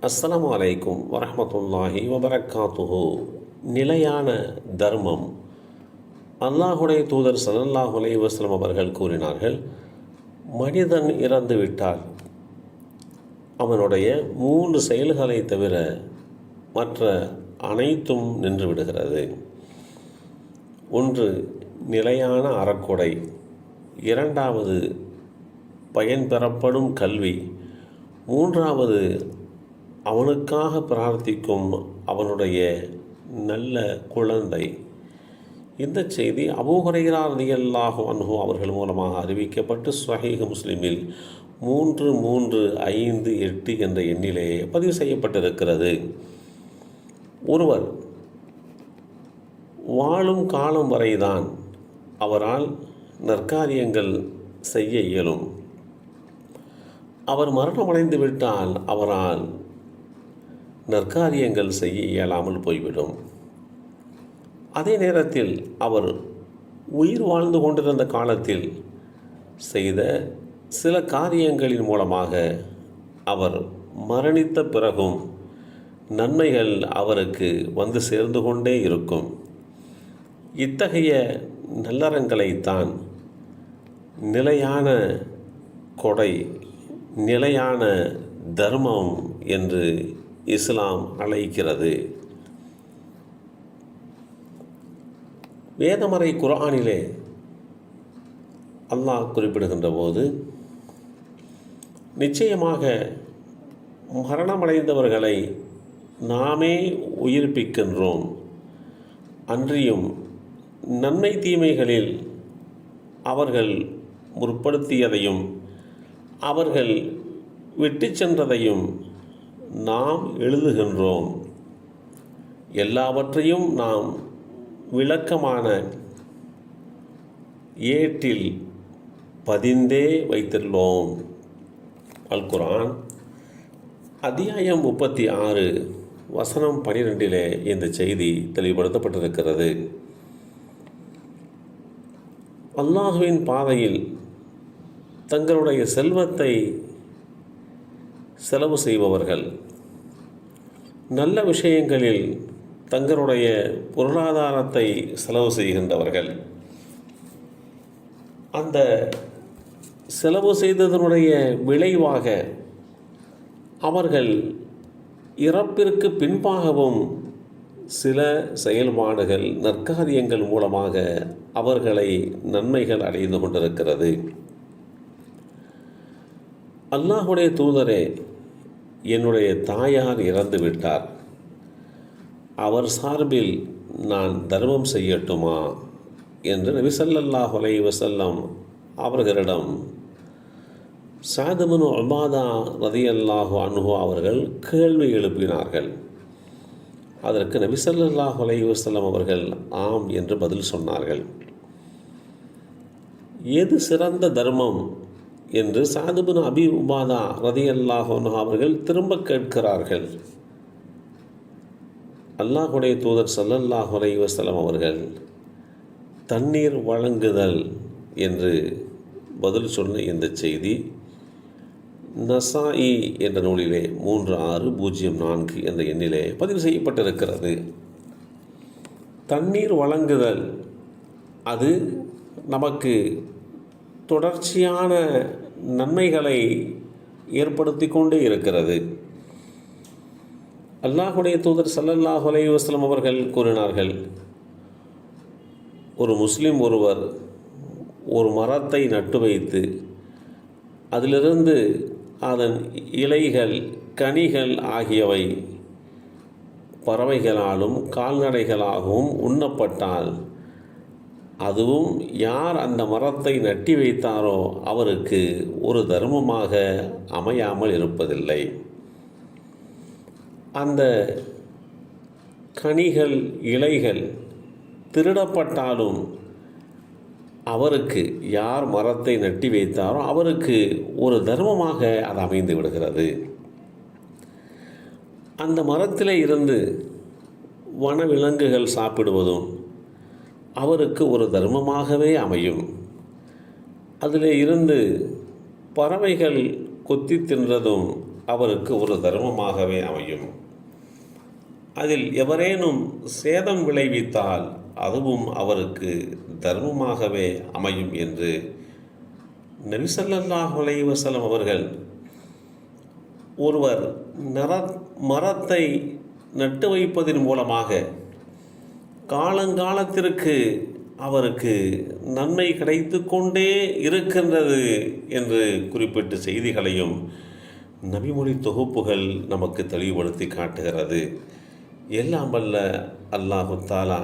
அஸ்லாம் அலைக்கும் வரமத்துல்லாஹி வபரக்காத்துஹு. நிலையான தர்மம். அல்லாஹுடைய தூதர் சல்லாஹ் அலைஹி வஸ்லம் அவர்கள் கூறினார்கள் மனிதன் இறந்து விட்டால் அவனுடைய மூன்று செயல்களை தவிர மற்ற அனைத்தும் நின்று விடுகிறது. ஒன்று நிலையான அறக்கொடை. இரண்டாவது பயன்பெறப்படும் கல்வி. மூன்றாவது அவனுக்காக பிரார்த்திக்கும் அவனுடைய நல்ல குழந்தை. இந்த செய்தி அபூஹரைரா நிகழ்லாகும் அன்ஹோ அவர்கள் மூலமாக அறிவிக்கப்பட்டு ஸ்வஹீக முஸ்லிமில் மூன்று மூன்று ஐந்து எட்டு என்ற எண்ணிலே பதிவு செய்யப்பட்டிருக்கிறது. ஒருவர் வாழும் காலம் வரைதான் அவரால் நற்காரியங்கள் செய்ய இயலும். அவர் மரணமடைந்து விட்டால் அவரால் நற்காரியங்கள் செய்ய இயலாமல் போய்விடும். அதே நேரத்தில் அவர் உயிர் வாழ்ந்து கொண்டிருந்த காலத்தில் செய்த சில காரியங்களின் மூலமாக அவர் மரணித்த பிறகும் நன்மைகள் அவருக்கு வந்து சேர்ந்து கொண்டே இருக்கும். இத்தகைய நல்லறங்களைத்தான் நிலையான கொடை நிலையான தர்மம் என்று இஸ்லாம் அழைக்கிறது. வேதமறை குரானிலே அல்லாஹ் குறிப்பிடுகின்ற போது நிச்சயமாக மரணமடைந்தவர்களை நாமே உயிர்ப்பிக்கின்றோம். அன்றியும் நன்மை தீமைகளில் அவர்கள் முற்படுத்தியதையும் அவர்கள் விட்டு சென்றதையும் நாம் எழுதுகின்றோம். எல்லாவற்றையும் நாம் விளக்கமான ஏட்டில் பதிந்தே வைத்துள்ளோம். அல்குரான் அத்தியாயம் முப்பத்தி ஆறு வசனம் பனிரெண்டிலே இந்த செய்தி தெளிவுபடுத்தப்பட்டிருக்கிறது. அல்லாஹுவின் பாதையில் தங்களுடைய செல்வத்தை செலவு செய்பவர்கள். நல்ல விஷயங்களில் தங்களுடைய பொருளாதாரத்தை செலவு செய்கின்றவர்கள். அந்த செலவு செய்ததனுடைய விளைவாக அவர்கள் இறப்பிற்கு பின்பாகவும் சில செயல்பாடுகள் நற்காரியங்கள் மூலமாக அவர்களை நன்மைகள் அடைந்து கொண்டிருக்கிறது. அல்லாஹுடைய தூதரே என்னுடைய தாயார் இறந்து விட்டார். அவர் சார்பில் நான் தர்மம் செய்யட்டுமா? என்று நபி சல்லாஹ் அலைஹி அவர்களிடம் சாதமனு அபாதா ரதியல்லாஹு அன்ஹு அவர்கள் கேள்வி எழுப்பினார்கள். அதற்கு நபி சல்லாஹ் அலைஹி அவர்கள் ஆம் என்று பதில் சொன்னார்கள். எது சிறந்த தர்மம்? என்று சாதுபின் அபி உபாதா ரதியல்லாஹு அன்ஹு அவர்கள் திரும்ப கேட்கிறார்கள். அல்லாஹுடைய தூதர் சல்லல்லாஹு அலைவசலம் அவர்கள் தண்ணீர் வழங்குதல் என்று பதில் சொன்ன இந்த செய்தி நசாயி என்ற நூலிலே மூன்று ஆறு பூஜ்ஜியம் நான்கு என்ற எண்ணிலே பதிவு செய்யப்பட்டிருக்கிறது. தண்ணீர் வழங்குதல் அது நமக்கு தொடர்ச்சியான நன்மைகளை ஏற்படுத்தி கொண்டே இருக்கிறது. அல்லாஹுடைய தூதர் சல்லல்லாஹு அலைவாஸ்லம் அவர்கள் கூறினார்கள் ஒரு முஸ்லீம் ஒருவர் ஒரு மரத்தை நட்டு வைத்து அதிலிருந்து அதன் இலைகள் கனிகள் ஆகியவை பறவைகளாலும் கால்நடைகளாகவும் உண்ணப்பட்டால் அதுவும் யார் அந்த மரத்தை நட்டி வைத்தாரோ அவருக்கு ஒரு தர்மமாக அமையாமல் இருப்பதில்லை. அந்த கனிகள் இலைகள் திருடப்பட்டாலும் அவருக்கு யார் மரத்தை நட்டி வைத்தாரோ அவருக்கு ஒரு தர்மமாக அது அமைந்து விடுகிறது. அந்த மரத்திலே இருந்து வனவிலங்குகள் சாப்பிடுவதும் அவருக்கு ஒரு தர்மமாகவே அமையும். அதில் இருந்து பறவைகள் கொத்தி தின்றதும் அவருக்கு ஒரு தர்மமாகவே அமையும். அதில் எவரேனும் சேதம் விளைவித்தால் அதுவும் அவருக்கு தர்மமாகவே அமையும் என்று நபிசல்லாஹ் வசலம் அவர்கள் ஒருவர் நர மரத்தை நட்டு வைப்பதன் மூலமாக காலங்காலத்திற்கு அவருக்கு நன்மை கிடைத்து கொண்டே இருக்கின்றது என்று குறிப்பிட்ட செய்திகளையும் நபிமொழி தொகுப்புகள் நமக்கு தெளிவுபடுத்தி காட்டுகிறது. எல்லாம் வல்ல அல்லாஹு தாலா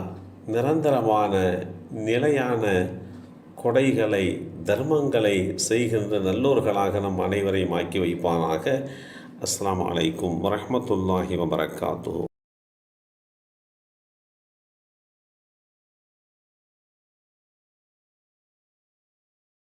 நிரந்தரமான நிலையான கொடைகளை தர்மங்களை செய்கின்ற நல்லோர்களாக நம் அனைவரையும் ஆக்கி வைப்பானாக. அஸ்லாம் அலைக்கும் வரமத்துல்லாஹி வபரகாத்துஹு.